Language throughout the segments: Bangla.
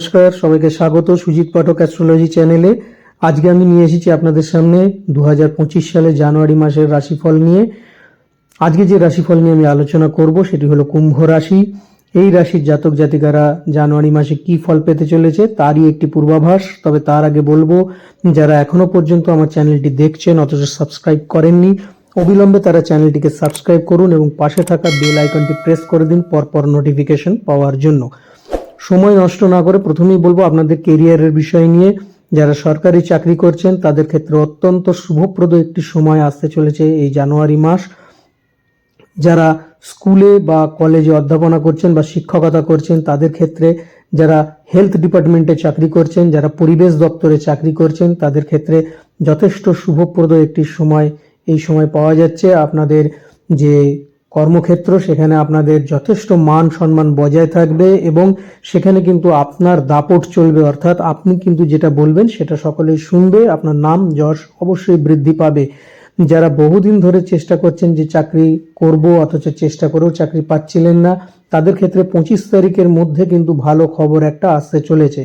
নমস্কার, সবাইকে স্বাগত সুজিত পাঠক অ্যাস্ট্রোলজি চ্যানেলে। আজকে আমি নিয়ে এসেছি আপনাদের সামনে দু হাজার পঁচিশ সালে জানুয়ারি মাসের রাশিফল নিয়ে। আজকে যে রাশিফল নিয়ে আমি আলোচনা করব সেটি হলো কুম্ভ রাশি। এই রাশির জাতক জাতিকারা জানুয়ারি মাসে কি ফল পেতে চলেছে তারই একটি পূর্বাভাস। তবে তার আগে বলব, যারা এখনও পর্যন্ত আমার চ্যানেলটি দেখছেন, অথচ সাবস্ক্রাইব করেননি, অবিলম্বে তারা চ্যানেলটিকে সাবস্ক্রাইব করুন এবং পাশে থাকা বেল আইকনটি প্রেস করে দিন পরপর নোটিফিকেশন পাওয়ার জন্য। সময় নষ্ট না করে প্রথমেই বলব আপনাদের কেরিয়ারের বিষয় নিয়ে। যারা সরকারি চাকরি করছেন, তাদের ক্ষেত্রে অত্যন্ত শুভপ্রদ একটি সময় আসতে চলেছে এই জানুয়ারি মাস। যারা স্কুলে বা কলেজে অধ্যাপনা করছেন বা শিক্ষকতা করছেন, তাদের ক্ষেত্রে যারা হেলথ ডিপার্টমেন্টে চাকরি করছেন, যারা পরিবেশ দপ্তরে চাকরি করছেন, তাদের ক্ষেত্রে যথেষ্ট শুভপ্রদ একটি সময় এই সময় পাওয়া যাচ্ছে। আপনাদের যে কর্মক্ষেত্র, সেখানে আপনাদের যথেষ্ট মান সম্মান বজায় থাকবে এবং সেখানে কিন্তু আপনার দাপট চলবে। অর্থাৎ আপনি কিন্তু যেটা বলবেন, সেটা সকলেই শুনবে, আপনার নাম, যশ অবশ্যই বৃদ্ধি পাবে। যারা বহুদিন ধরে চেষ্টা করছেন যে চাকরি করব, অথচ চেষ্টা করেও চাকরি পাচ্ছিলেন না, তাদের ক্ষেত্রে পঁচিশ তারিখের মধ্যে কিন্তু ভালো খবর একটা আসতে চলেছে।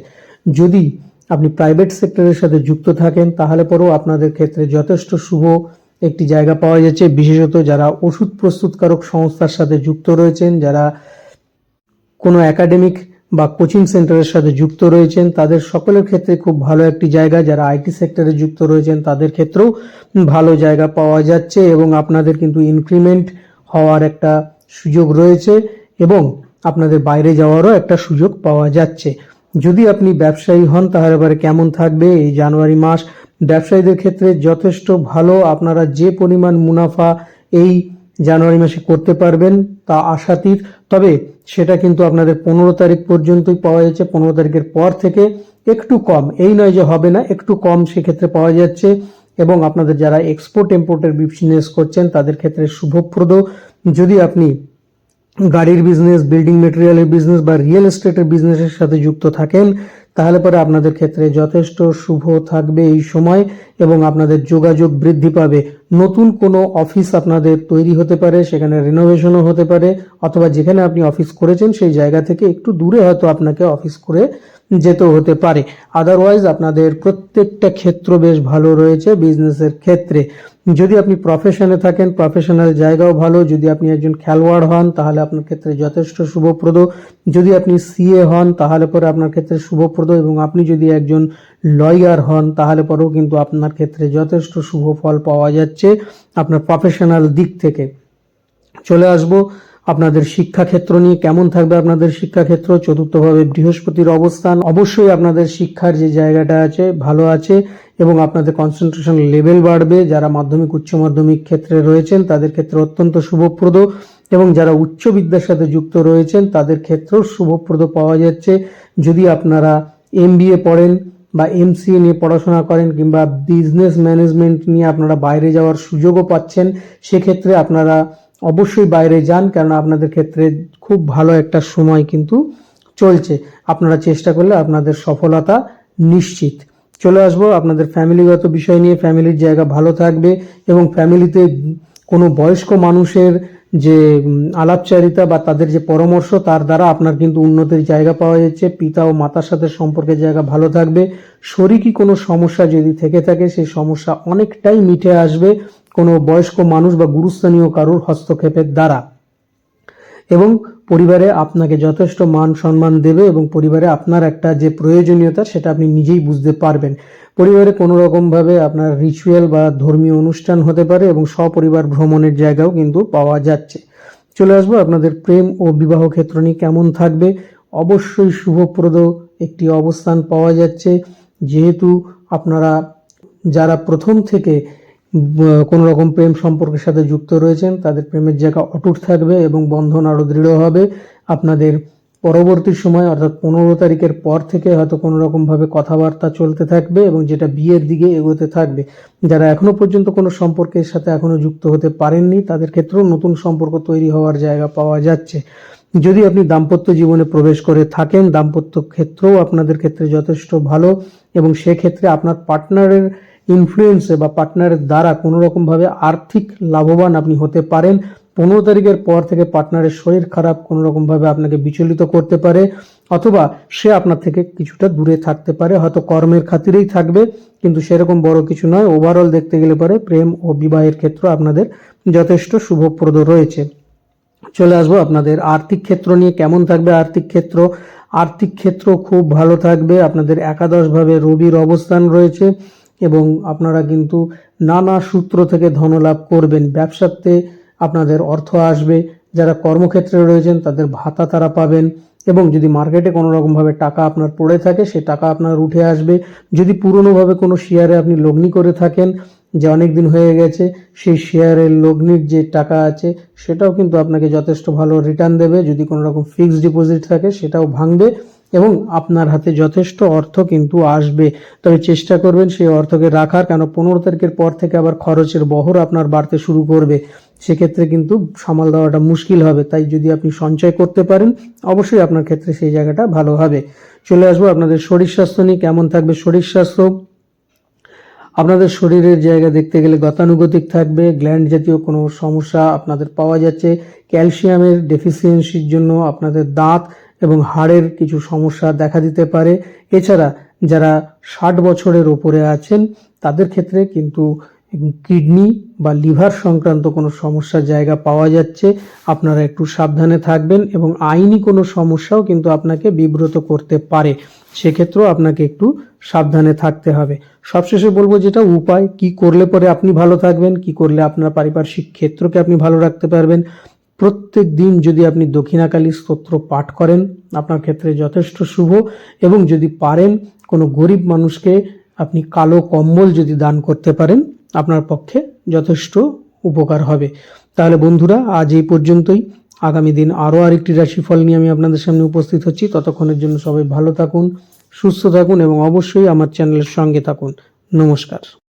যদি আপনি প্রাইভেট সেক্টরের সাথে যুক্ত থাকেন, তাহলে পরেও আপনাদের ক্ষেত্রে যথেষ্ট শুভ একটি জায়গা পাওয়া যাচ্ছে বিশেষত যারা ওষুধ প্রস্তুতকারক সংস্থার সাথে যুক্ত রয়েছেন, যারা কোনো একাডেমিক বা কোচিং সেন্টারের সাথে যুক্ত রয়েছেন, তাদের সকলের ক্ষেত্রে খুব ভালো একটি জায়গা। যারা আইটি সেক্টরে যুক্ত রয়েছেন, তাদের ক্ষেত্রেও ভালো জায়গা পাওয়া যাচ্ছে এবং আপনাদের কিন্তু ইনক্রিমেন্ট হওয়ার একটা সুযোগ রয়েছে এবং আপনাদের বাইরে যাওয়ারও একটা সুযোগ পাওয়া যাচ্ছে। যদি আপনি ব্যবসায়ী হন, তাহলে এবারে কেমন থাকবে? এই জানুয়ারি মাস ব্যবসায়ীদের ক্ষেত্রে যথেষ্ট ভালো আপনারা যে পরিমাণ মুনাফা এই জানুয়ারি মাসে করতে পারবেন তা আশাতীত। তবে সেটা কিন্তু আপনাদের পনেরো তারিখ পর্যন্তই পাওয়া যাচ্ছে, পনেরো তারিখের পর থেকে একটু কম। এই নয় যে হবে না, একটু কম সেক্ষেত্রে পাওয়া যাচ্ছে। এবং আপনাদের যারা এক্সপোর্ট ইম্পোর্টের বিজনেস করছেন, তাদের ক্ষেত্রে শুভপ্রদ। যদি আপনি গাড়ির বিজনেস বিল্ডিং মেটেরিয়ালের বিজনেস বা রিয়েল এস্টেটের বিজনেসের সাথে যুক্ত থাকেন তাহলে পরে আপনাদের ক্ষেত্রে যথেষ্ট শুভ থাকবে এই সময় এবং আপনাদের যোগাযোগ বৃদ্ধি পাবে। নতুন কোনো অফিস আপনাদের তৈরি হতে পারে, সেখানে রিনোভেশনও হতে পারে, অথবা যেখানে আপনি অফিস করেছেন সেই জায়গা থেকে একটু দূরে হয়তো আপনাকে অফিস করে যেতেও হতে পারে। আদারওয়াইজ আপনাদের প্রত্যেকটা ক্ষেত্র বেশ ভালো রয়েছে বিজনেসের ক্ষেত্রে। যদি আপনি প্রফেশনে থাকেন প্রফেশনাল জায়গাও ভালো। যদি আপনি একজন খেলোয়াড় হন, তাহলে আপনার ক্ষেত্রে যথেষ্ট শুভপ্রদ। যদি আপনি সিএ হন, তাহলে পরে আপনার ক্ষেত্রে শুভপ্রদ। এবং আপনি যদি একজন লয়ার হন, তাহলে পরেও কিন্তু আপনার ক্ষেত্রে যথেষ্ট শুভ ফল পাওয়া যাচ্ছে আপনার প্রফেশনাল দিক থেকে। চলে আসব। আপনাদের শিক্ষাক্ষেত্র নিয়ে কেমন থাকবে আপনাদের শিক্ষাক্ষেত্র? চতুর্থভাবে বৃহস্পতির অবস্থান। অবশ্যই আপনাদের শিক্ষার যে জায়গাটা আছে, ভালো আছে এবং আপনাদের কনসেন্ট্রেশন লেভেল বাড়বে। যারা মাধ্যমিক, উচ্চ মাধ্যমিক ক্ষেত্রে রয়েছেন, তাদের ক্ষেত্রে অত্যন্ত শুভপ্রদ এবং যারা উচ্চ বিদ্যার সাথে যুক্ত রয়েছেন, তাদের ক্ষেত্রেও শুভপ্রদ পাওয়া যাচ্ছে। যদি আপনারা এম পড়েন বা এমসিএ নিয়ে পড়াশোনা করেন কিংবা বিজনেস ম্যানেজমেন্ট নিয়ে আপনারা বাইরে যাওয়ার সুযোগও পাচ্ছেন, সেক্ষেত্রে আপনারা অবশ্যই বাইরে যান, কেননা আপনাদের ক্ষেত্রে খুব ভালো একটা সময় কিন্তু চলছে। আপনারা চেষ্টা করলে আপনাদের সফলতা নিশ্চিত। চলে আসব আপনাদের ফ্যামিলিগত বিষয় নিয়ে। ফ্যামিলির জায়গা ভালো থাকবে এবং ফ্যামিলিতে কোনো বয়স্ক মানুষের যে আলাপচারিতা বা তাদের যে পরামর্শ, তার দ্বারা আপনার কিন্তু উন্নতির জায়গা পাওয়া যাচ্ছে। পিতা ও মাতার সাথে সম্পর্কের জায়গা ভালো থাকবে। শরীরই কোনো সমস্যা যদি থেকে থাকে, সেই সমস্যা অনেকটাই মিটে আসবে। কোনো বয়স্ক মানুষ বা গুরুস্থানীয় কারুর হস্তক্ষেপের দ্বারা। এবং পরিবারে আপনাকে যথেষ্ট মান সম্মান দেবে এবং পরিবারে আপনার একটা যে প্রয়োজনীয়তা, সেটা আপনি নিজেই বুঝতে পারবেন। পরিবারে কোনো রকমভাবে আপনার রিচুয়াল বা ধর্মীয় অনুষ্ঠান হতে পারে এবং সপরিবার ভ্রমণের জায়গাও কিন্তু পাওয়া যাচ্ছে। চলে আসব আপনাদের প্রেম ও বিবাহ ক্ষেত্র নিয়ে কেমন থাকবে? অবশ্যই শুভপ্রদ একটি অবস্থান পাওয়া যাচ্ছে। যেহেতু আপনারা, যারা প্রথম থেকে কোনো রকম প্রেম সম্পর্কের সাথে যুক্ত রয়েছেন, তাদের প্রেমের জায়গা অটুট থাকবে এবং বন্ধন আরও দৃঢ় হবে। আপনাদের পরবর্তী সময়, অর্থাৎ পনেরো তারিখের পর থেকে হয়তো কোনো রকম ভাবে কথাবার্তা চলতে থাকবে এবং যেটা বিয়ের দিকে এগোতে থাকবে। যারা এখনও পর্যন্ত কোনো সম্পর্কের সাথে এখনও যুক্ত হতে পারেননি, তাদের ক্ষেত্রেও নতুন সম্পর্ক তৈরি হওয়ার জায়গা পাওয়া যাচ্ছে। যদি আপনি দাম্পত্য জীবনে প্রবেশ করে থাকেন, দাম্পত্য ক্ষেত্রেও আপনাদের ক্ষেত্রে যথেষ্ট ভালো এবং সেক্ষেত্রে আপনার পার্টনারের ইনফ্লুয়েন্সে বা পার্টনারের দ্বারা কোনো রকমভাবে আর্থিক লাভবান আপনি হতে পারেন। পনেরো তারিখের পর থেকে পার্টনারের শরীর খারাপ কোনো রকমভাবে আপনাকে বিচলিত করতে পারে অথবা সে আপনার থেকে কিছুটা দূরে থাকতে পারে, হয়তো কর্মের খাতিরেই থাকবে। কিন্তু সেরকম বড় কিছু নয় ওভারঅল দেখতে গেলে পরে প্রেম ও বিবাহের ক্ষেত্র আপনাদের যথেষ্ট শুভপ্রদ রয়েছে। চলে আসব আপনাদের আর্থিক ক্ষেত্র নিয়ে, কেমন থাকবে আর্থিক ক্ষেত্র? আর্থিক ক্ষেত্র খুব ভালো থাকবে, আপনাদের একাদশভাবে রবির অবস্থান রয়েছে। এবং আপনারা কিন্তু নানা সূত্র থেকে ধনলাভ করবেন। ব্যবসাতে আপনাদের অর্থ আসবে। যারা কর্মক্ষেত্রে রয়েছেন, তাদের ভাতা তারা পাবেন এবং যদি মার্কেটে কোনো রকমভাবে টাকা আপনার পড়ে থাকে, সে টাকা আপনার উঠে আসবে। যদি পুরনোভাবে কোনো শেয়ারে আপনি লগ্নি করে থাকেন, যে অনেক দিন হয়ে গেছে, সেই শেয়ারের লগ্নির যে টাকা আছে, সেটাও কিন্তু আপনাকে যথেষ্ট ভালো রিটার্ন দেবে। যদি কোনো রকম ফিক্সড ডিপোজিট থাকে, সেটাও ভাঙবে। এবং আপনার হাতে যথেষ্ট অর্থ কিন্তু আসবে। তবে চেষ্টা করবেন সেই অর্থকে রাখার, কেন পনেরো তারিখের পর থেকে আবার খরচের বহর আপনার বাড়তে শুরু করবে। সেক্ষেত্রে কিন্তু সামাল দেওয়াটা মুশকিল হবে, তাই যদি আপনি সঞ্চয় করতে পারেন, অবশ্যই আপনার ক্ষেত্রে সেই জায়গাটা ভালো হবে। চলে আসব আপনাদের শরীর স্বাস্থ্য নিয়ে, কেমন থাকবে শরীর স্বাস্থ্য? আপনাদের শরীরের জায়গা দেখতে গেলে গতানুগতিক থাকবে, গ্ল্যান্ড জাতীয় কোনো সমস্যা আপনাদের পাওয়া যাচ্ছে, ক্যালসিয়ামের ডেফিসিয়েন্সির জন্য আপনাদের দাঁত এবং হাড়ের কিছু সমস্যা দেখা দিতে পারে। এছাড়া যারা ষাট বছরের ওপরে আছেন, তাদের ক্ষেত্রে কিন্তু কিডনি বা লিভার সংক্রান্ত কোনো সমস্যার জায়গা পাওয়া যাচ্ছে। আপনারা একটু সাবধানে থাকবেন এবং আইনি কোনো সমস্যাও কিন্তু আপনাকে বিব্রত করতে পারে। সেক্ষেত্রেও আপনাকে একটু সাবধানে থাকতে হবে। সবশেষে বলব যেটা উপায়, কি করলে পরে আপনি ভালো থাকবেন, কি করলে আপনার পারিপার্শ্বিক ক্ষেত্রকে আপনি ভালো রাখতে পারবেন। প্রত্যেক দিন যদি আপনি দক্ষিণাকালী স্তোত্র পাঠ করেন, আপনার ক্ষেত্রে যথেষ্ট শুভ। এবং যদি পারেন, কোনো গরিব মানুষকে আপনি কালো কম্বল যদি দান করতে পারেন, আপনার পক্ষে যথেষ্ট উপকার হবে। তাহলে বন্ধুরা, আজ এই পর্যন্তই। আগামী দিন আরও আরেকটি রাশিফল নিয়ে আমি আপনাদের সামনে উপস্থিত হচ্ছি। ততক্ষণের জন্য সবাই ভালো থাকুন, সুস্থ থাকুন এবং অবশ্যই আমার চ্যানেলের সঙ্গে থাকুন। নমস্কার।